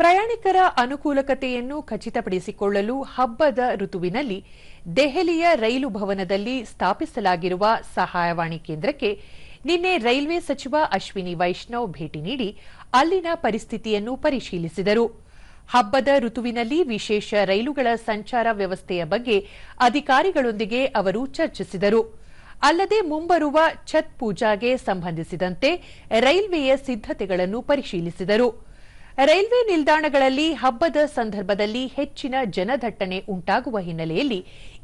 ಪ್ರಯಾಣಿಕರ ಅನುಕೂಲಕತೆಯನ್ನು ಖಚಿತಪಡಿಸಿಕೊಳ್ಳಲು ಹಬ್ಬದ ಋತುವಿನಲ್ಲಿ ದೆಹಲಿಯ ರೈಲು ಭವನದಲ್ಲಿ ಸ್ಥಾಪಿಸಲಾಗಿರುವ ಸಹಾಯವಾಣಿ ಕೇಂದ್ರಕ್ಕೆ ನಿನ್ನೆ ರೈಲ್ವೆ ಸಚಿವ ಅಶ್ವಿನಿ ವೈಷ್ಣವ್ ಭೇಟಿ ನೀಡಿ ಅಲ್ಲಿನ ಪರಿಸ್ಥಿತಿಯನ್ನು ಪರಿಶೀಲಿಸಿದರು. ಹಬ್ಬದ ಋತುವಿನಲ್ಲಿ ವಿಶೇಷ ರೈಲುಗಳ ಸಂಚಾರ ವ್ಯವಸ್ಥೆಯ ಬಗ್ಗೆ ಅಧಿಕಾರಿಗಳೊಂದಿಗೆ ಅವರು ಚರ್ಚಿಸಿದರು. ಅಲ್ಲದೆ ಮುಂಬರುವ ಛತ್ ಪೂಜಾಗೆ ಸಂಬಂಧಿಸಿದಂತೆ ರೈಲ್ವೆಯ ಸಿದ್ದತೆಗಳನ್ನು ಪರಿಶೀಲಿಸಿದರು. ರೈಲ್ವೆ ನಿಲ್ದಾಣಗಳಲ್ಲಿ ಹಬ್ಬದ ಸಂದರ್ಭದಲ್ಲಿ ಹೆಚ್ಚಿನ ಜನದಟ್ಟಣೆ ಉಂಟಾಗುವ ಹಿನ್ನೆಲೆಯಲ್ಲಿ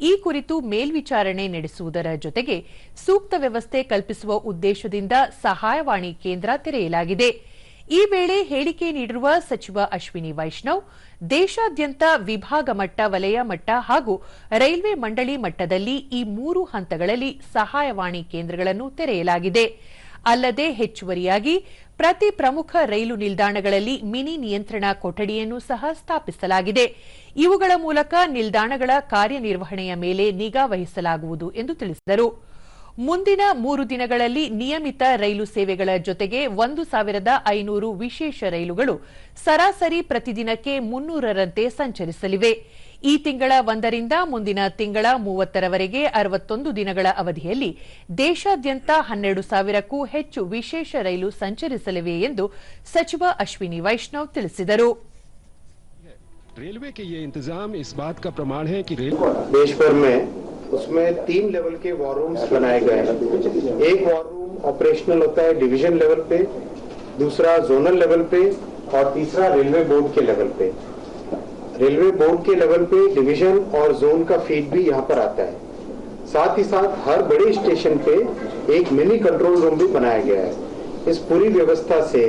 ಈ ಕುರಿತು ಮೇಲ್ವಿಚಾರಣೆ ನಡೆಸುವುದರ ಜೊತೆಗೆ ಸೂಕ್ತ ವ್ಯವಸ್ಥೆ ಕಲ್ಪಿಸುವ ಉದ್ದೇಶದಿಂದ ಸಹಾಯವಾಣಿ ಕೇಂದ್ರ ತೆರೆಯಲಾಗಿದೆ. ಈ ವೇಳೆ ಹೇಳಿಕೆ ನೀಡಿರುವ ಸಚಿವ ಅಶ್ವಿನಿ ವೈಷ್ಣವ್, ದೇಶಾದ್ಯಂತ ವಿಭಾಗ ಮಟ್ಟ, ವಲಯ ಮಟ್ಟ ಹಾಗೂ ರೈಲ್ವೆ ಮಂಡಳಿ ಮಟ್ಟದಲ್ಲಿ ಈ ಮೂರು ಹಂತಗಳಲ್ಲಿ ಸಹಾಯವಾಣಿ ಕೇಂದ್ರಗಳನ್ನು ತೆರೆಯಲಾಗಿದೆ. ಅಲ್ಲದೆ ಹೆಚ್ಚುವರಿಯಾಗಿ ಪ್ರತಿ ಪ್ರಮುಖ ರೈಲು ನಿಲ್ದಾಣಗಳಲ್ಲಿ ಮಿನಿ ನಿಯಂತ್ರಣ ಕೊಠಡಿಯನ್ನು ಸಹ ಸ್ಥಾಪಿಸಲಾಗಿದೆ. ಇವುಗಳ ಮೂಲಕ ನಿಲ್ದಾಣಗಳ ಕಾರ್ಯನಿರ್ವಹಣೆಯ ಮೇಲೆ ನಿಗಾ ವಹಿಸಲಾಗುವುದು ಎಂದು ತಿಳಿಸಿದರು. ಮುಂದಿನ ಮೂರು ದಿನಗಳಲ್ಲಿ ನಿಯಮಿತ ರೈಲು ಸೇವೆಗಳ ಜೊತೆಗೆ ಒಂದು ಸಾವಿರದ ಐನೂರು ವಿಶೇಷ ರೈಲುಗಳು ಸರಾಸರಿ ಪ್ರತಿದಿನಕ್ಕೆ ಮುನ್ನೂರರಂತೆ ಸಂಚರಿಸಲಿವೆ ಈ ತಿಂಗಳ ಒಂದರಿಂದ ಮುಂದಿನ ತಿಂಗಳ ಮೂವತ್ತರವರೆಗೆ ಅರವತ್ತೊಂದು ದಿನಗಳ ಅವಧಿಯಲ್ಲಿ ದೇಶಾದ್ಯಂತ ಹನ್ನೆರಡು ಸಾವಿರಕ್ಕೂ ಹೆಚ್ಚು ವಿಶೇಷ ರೈಲು ಸಂಚರಿಸಲಿವೆ ಎಂದು ಸಚಿವ ಅಶ್ವಿನಿ ವೈಷ್ಣವ್ ತಿಳಿಸಿದರು रेलवे के ये इंतजाम इस बात का प्रमाण है कि रेल देश भर में उसमें तीन लेवल के वॉर रूम्स बनाए गए हैं। एक वॉर रूम ऑपरेशनल होता है डिवीज़न लेवल पे, दूसरा जोनल लेवल पे और तीसरा रेलवे बोर्ड के लेवल पे। रेलवे बोर्ड के लेवल पे डिवीज़न और जोन का फ़ीड भी यहाँ पर आता है। साथ ही साथ हर बड़े स्टेशन पे एक मिनी कंट्रोल रूम भी बनाया गया है। इस पूरी व्यवस्था से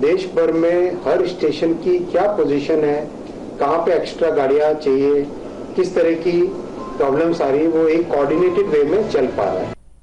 देश भर में हर स्टेशन की क्या पोजीशन है, कहाँ पे एक्स्ट्रा गाड़ियाँ चाहिए, किस तरह की प्रॉब्लम्स आ रही है वो एक कोऑर्डिनेटेड वे में चल पा रहा है।